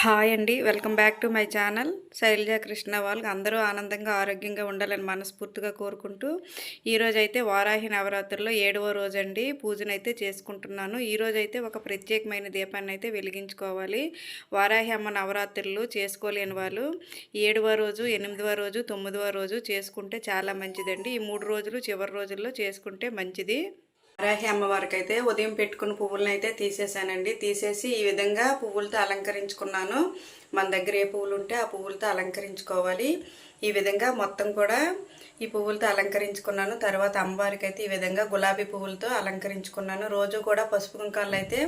Hi అండి. Welcome back to my channel. Shailaja Krishna వాళ్ళకి అందరూ ఆనందంగా ఆరోగ్యంగా ఉండాలని మనస్ఫూర్తిగా కోరుకుంటూ ఈరోజైతే వారాహి నవరాత్రుల్లో ఏడవ రోజు అండి పూజనైతే చేసుకుంటున్నాను. ఈరోజైతే అయితే ఒక ప్రత్యేకమైన దీపాన్ని అయితే వెలిగించుకోవాలి. వారాహి అమ్మ నవరాత్రులు చేసుకోలేని వాళ్ళు ఏడవ రోజు ఎనిమిదవ రోజు తొమ్మిదవ రోజు చేసుకుంటే చాలా మంచిదండి. ఈ మూడు రోజులు చివరి రోజుల్లో చేసుకుంటే మంచిది. వారాహి అమ్మవారికి అయితే ఉదయం పెట్టుకున్న పువ్వులను అయితే తీసేసానండి తీసేసి ఈ విధంగా పువ్వులతో అలంకరించుకున్నాను. మన దగ్గర ఏ పువ్వులు ఉంటే ఆ పువ్వులతో అలంకరించుకోవాలి. ఈ విధంగా మొత్తం కూడా ఈ పువ్వులతో అలంకరించుకున్నాను. తర్వాత అమ్మవారికి అయితే ఈ విధంగా గులాబీ పువ్వులతో అలంకరించుకున్నాను. రోజు కూడా పసుపు కుంకాలు అయితే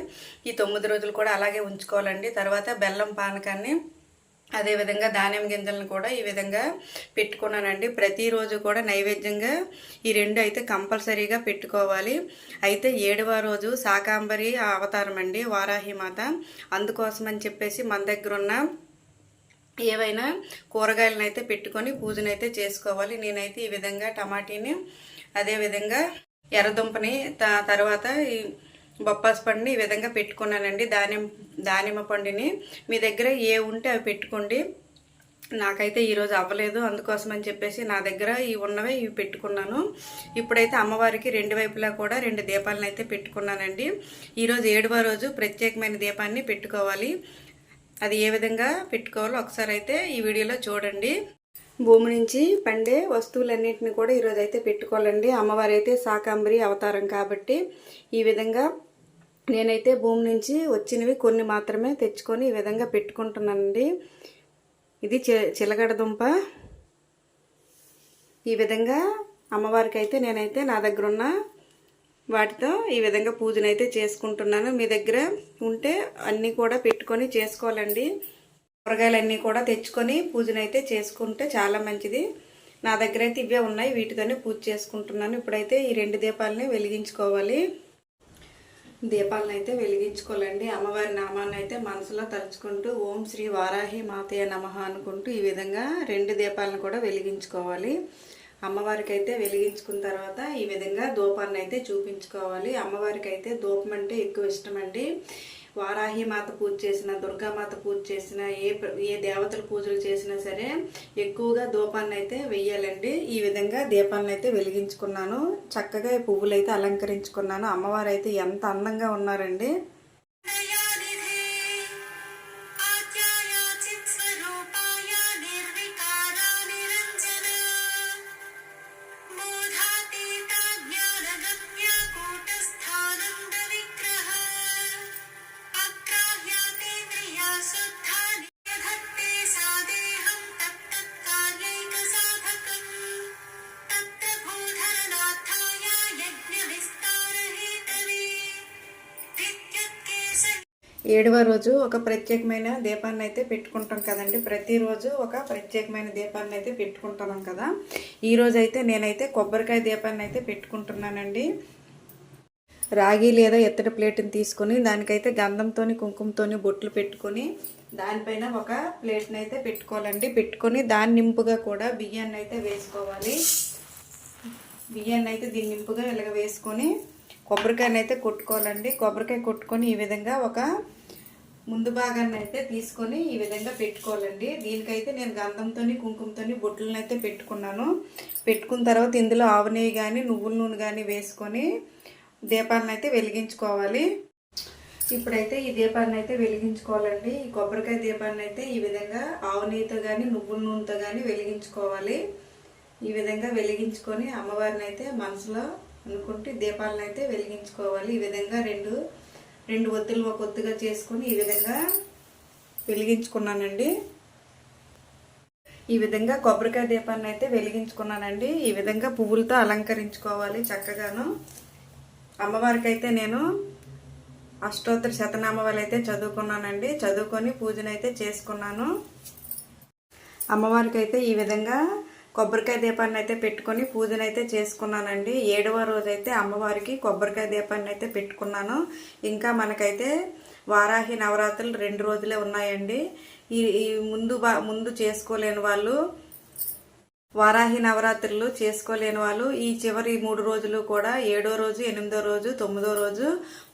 ఈ తొమ్మిది రోజులు కూడా అలాగే ఉంచుకోవాలండి. తర్వాత బెల్లం పానకాన్ని అదేవిధంగా ధాన్యం గింజలను కూడా ఈ విధంగా పెట్టుకున్నానండి. ప్రతిరోజు కూడా నైవేద్యంగా ఈ రెండు అయితే కంపల్సరీగా పెట్టుకోవాలి. అయితే ఏడవ రోజు శాకాంబరి అవతారం అండి వారాహిమాత అందుకోసమని చెప్పేసి మన దగ్గర ఉన్న ఏవైనా కూరగాయలను అయితే పెట్టుకొని పూజనైతే చేసుకోవాలి. నేనైతే ఈ విధంగా టమాటీని అదేవిధంగా ఎర్రదుంపని తర్వాత ఈ బొప్పాస్ పండుని ఈ విధంగా పెట్టుకున్నానండి. దానిమ్మ దానిమ్మ పండుని మీ దగ్గర ఏ ఉంటే అవి పెట్టుకోండి. నాకైతే ఈరోజు అవ్వలేదు అందుకోసం అని చెప్పేసి నా దగ్గర ఇవి ఉన్నవే ఇవి పెట్టుకున్నాను. ఇప్పుడైతే అమ్మవారికి రెండు వైపులా కూడా రెండు దీపాలను అయితే పెట్టుకున్నానండి. ఈరోజు ఏడవ రోజు ప్రత్యేకమైన దీపాన్ని పెట్టుకోవాలి. అది ఏ విధంగా పెట్టుకోవాలో ఒకసారి అయితే ఈ వీడియోలో చూడండి. భూమి నుంచి పండే వస్తువులన్నింటిని కూడా ఈరోజు అయితే పెట్టుకోవాలండి. అమ్మవారు అయితే శాకాంబరి అవతారం కాబట్టి ఈ విధంగా నేనైతే భూమి నుంచి వచ్చినవి కొన్ని మాత్రమే తెచ్చుకొని ఈ విధంగా పెట్టుకుంటున్నానండి. ఇది చిలగడ దుంప. ఈ విధంగా అమ్మవారికి అయితే నేనైతే నా దగ్గర ఉన్న వాటితో ఈ విధంగా పూజనైతే చేసుకుంటున్నాను. మీ దగ్గర ఉంటే అన్నీ కూడా పెట్టుకొని చేసుకోవాలండి. కూరగాయలన్నీ కూడా తెచ్చుకొని పూజనైతే చేసుకుంటే చాలా మంచిది. నా దగ్గర అయితే ఇవే ఉన్నాయి. వీటితోనే పూజ చేసుకుంటున్నాను. ఇప్పుడైతే ఈ రెండు దీపాలని వెలిగించుకోవాలి. దీపాలను అయితే వెలిగించుకోవాలండి. అమ్మవారి నామాన్ని అయితే మనసులో తలుచుకుంటూ ఓం శ్రీ వారాహి మాతయ్య నమ అనుకుంటూ ఈ విధంగా రెండు దీపాలను కూడా వెలిగించుకోవాలి. అమ్మవారికి అయితే వెలిగించుకున్న తర్వాత ఈ విధంగా ధూపాన్ని అయితే చూపించుకోవాలి. అమ్మవారికి అయితే ధూపం అంటే ఎక్కువ ఇష్టం అండి వారాహి మాత పూజ చేసిన దుర్గామాత పూజ చేసిన ఏ ఏ దేవతల పూజలు చేసినా సరే ఎక్కువగా దూపాన్ని అయితే వెయ్యాలండి. ఈ విధంగా దీపాన్ని అయితే వెలిగించుకున్నాను. చక్కగా పువ్వులు అయితే అలంకరించుకున్నాను. అమ్మవారు అయితే ఎంత అందంగా ఉన్నారండి. ఏడవ రోజు ఒక ప్రత్యేకమైన దీపాన్ని అయితే పెట్టుకుంటాం కదండి. ప్రతిరోజు ఒక ప్రత్యేకమైన దీపాన్ని అయితే పెట్టుకుంటున్నాం కదా. ఈరోజు అయితే నేనైతే కొబ్బరికాయ దీపాన్ని అయితే పెట్టుకుంటున్నానండి. రాగి లేదా ఎత్తడి ప్లేట్ని తీసుకొని దానికైతే గంధంతో కుంకుమతో బొట్లు పెట్టుకొని దానిపైన ఒక ప్లేట్ని అయితే పెట్టుకోవాలండి. పెట్టుకొని దాని నింపుగా కూడా బియ్యాన్ని అయితే వేసుకోవాలి. బియ్యాన్ని అయితే దీన్ని నింపుగా ఇలాగ వేసుకొని కొబ్బరికాయని అయితే కొట్టుకోవాలండి. కొబ్బరికాయ కొట్టుకొని ఈ విధంగా ఒక ముందు భాగాన్ని అయితే తీసుకొని ఈ విధంగా పెట్టుకోవాలండి. దీనికైతే నేను గంధంతో కుంకుమతో బొట్లను అయితే పెట్టుకున్నాను. పెట్టుకున్న తర్వాత ఇందులో ఆవు నెయ్యి కానీ నువ్వుల నూనె కానీ వేసుకొని దీపాలను అయితే వెలిగించుకోవాలి. ఇప్పుడైతే ఈ దీపాన్ని అయితే వెలిగించుకోవాలండి. ఈ కొబ్బరికాయ దీపాన్ని అయితే ఈ విధంగా ఆవు నెయ్యితో కానీ నువ్వుల నూనెతో కానీ వెలిగించుకోవాలి. ఈ విధంగా వెలిగించుకొని అమ్మవారిని అయితే మనసులో అనుకుంటే దీపాలను అయితే వెలిగించుకోవాలి. ఈ విధంగా రెండు రెండు ఒత్తులు ఒక ఒత్తుగా చేసుకొని ఈ విధంగా వెలిగించుకున్నానండి. ఈ విధంగా కొబ్బరికాయ దీపాన్ని అయితే వెలిగించుకున్నానండి. ఈ విధంగా పువ్వులతో అలంకరించుకోవాలి చక్కగాను. అమ్మవారికి అయితే నేను అష్టోత్తర శతనామాలు అయితే చదువుకున్నానండి. చదువుకొని పూజనైతే చేసుకున్నాను. అమ్మవారికి అయితే ఈ విధంగా కొబ్బరికాయ దీపాన్ని అయితే పెట్టుకొని పూజను అయితే చేసుకున్నానండి. ఏడవ రోజైతే అమ్మవారికి కొబ్బరికాయ దీపాన్ని అయితే పెట్టుకున్నాను. ఇంకా మనకైతే వారాహి నవరాత్రులు రెండు రోజులే ఉన్నాయండి. ఈ ముందు ముందు చేసుకోలేని వాళ్ళు వారాహి నవరాత్రులు చేసుకోలేని వాళ్ళు ఈ చివరి మూడు రోజులు కూడా ఏడో రోజు ఎనిమిదో రోజు తొమ్మిదో రోజు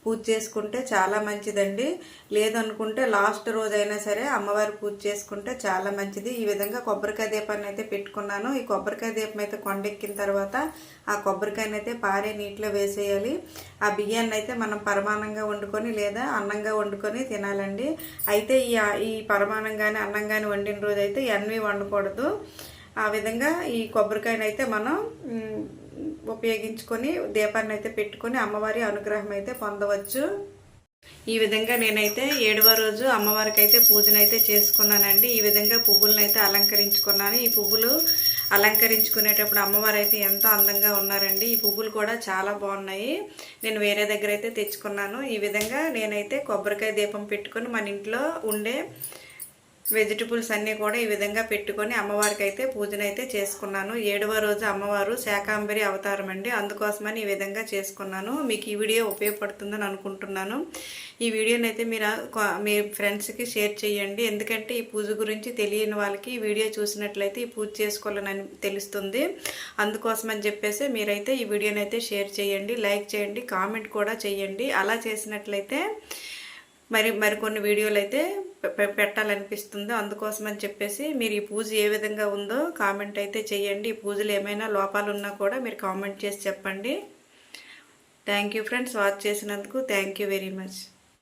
పూజ చేసుకుంటే చాలా మంచిదండి. లేదనుకుంటే లాస్ట్ రోజు అయినా సరే అమ్మవారి పూజ చేసుకుంటే చాలా మంచిది. ఈ విధంగా కొబ్బరికాయ దీపాన్ని అయితే పెట్టుకున్నాను. ఈ కొబ్బరికాయ దీపం అయితే కొండెక్కిన తర్వాత ఆ కొబ్బరికాయని అయితే పారే నీటిలో వేసేయాలి. ఆ బియ్యాన్ని అయితే మనం పరమాణంగా వండుకొని లేదా అన్నంగా వండుకొని తినాలండి. అయితే ఈ ఈ పరమానం కానీ అన్నం కానీ వండిన రోజు అయితే ఎన్వి వండకూడదు. ఆ విధంగా ఈ కొబ్బరికాయను అయితే మనం ఉపయోగించుకొని దీపాన్ని అయితే పెట్టుకొని అమ్మవారి అనుగ్రహం అయితే పొందవచ్చు. ఈ విధంగా నేనైతే ఏడవ రోజు అమ్మవారికి అయితే పూజనైతే చేసుకున్నానండి. ఈ విధంగా పువ్వులను అయితే అలంకరించుకున్నాను. ఈ పువ్వులు అలంకరించుకునేటప్పుడు అమ్మవారు అయితే ఎంతో అందంగా ఉన్నారండి. ఈ పువ్వులు కూడా చాలా బాగున్నాయి. నేను వేరే దగ్గర అయితే తెచ్చుకున్నాను. ఈ విధంగా నేనైతే కొబ్బరికాయ దీపం పెట్టుకొని మన ఇంట్లో ఉండే వెజిటబుల్స్ అన్నీ కూడా ఈ విధంగా పెట్టుకొని అమ్మవారికి అయితే పూజనైతే చేసుకున్నాను. ఏడవ రోజు అమ్మవారు శాకాంబరి అవతారం అండి. అందుకోసమని ఈ విధంగా చేసుకున్నాను. మీకు ఈ వీడియో ఉపయోగపడుతుందని అనుకుంటున్నాను. ఈ వీడియోని అయితే మీరు మీ ఫ్రెండ్స్కి షేర్ చేయండి. ఎందుకంటే ఈ పూజ గురించి తెలియని వాళ్ళకి ఈ వీడియో చూసినట్లయితే ఈ పూజ చేసుకోవాలని తెలుస్తుంది. అందుకోసమని చెప్పేసి మీరైతే ఈ వీడియోని అయితే షేర్ చేయండి. లైక్ చేయండి. కామెంట్ కూడా చేయండి. అలా చేసినట్లయితే మరి మరికొన్ని వీడియోలు అయితే పెట్టాలనిపిస్తుందో అందుకోసమని చెప్పేసి మీరు ఈ పూజ ఏ విధంగా ఉందో కామెంట్ అయితే చేయండి. ఈ పూజలు ఏమైనా లోపాలు ఉన్నా కూడా మీరు కామెంట్ చేసి చెప్పండి. థ్యాంక్ యూ ఫ్రెండ్స్ వాచ్ చేసినందుకు థ్యాంక్ యూ వెరీ మచ్.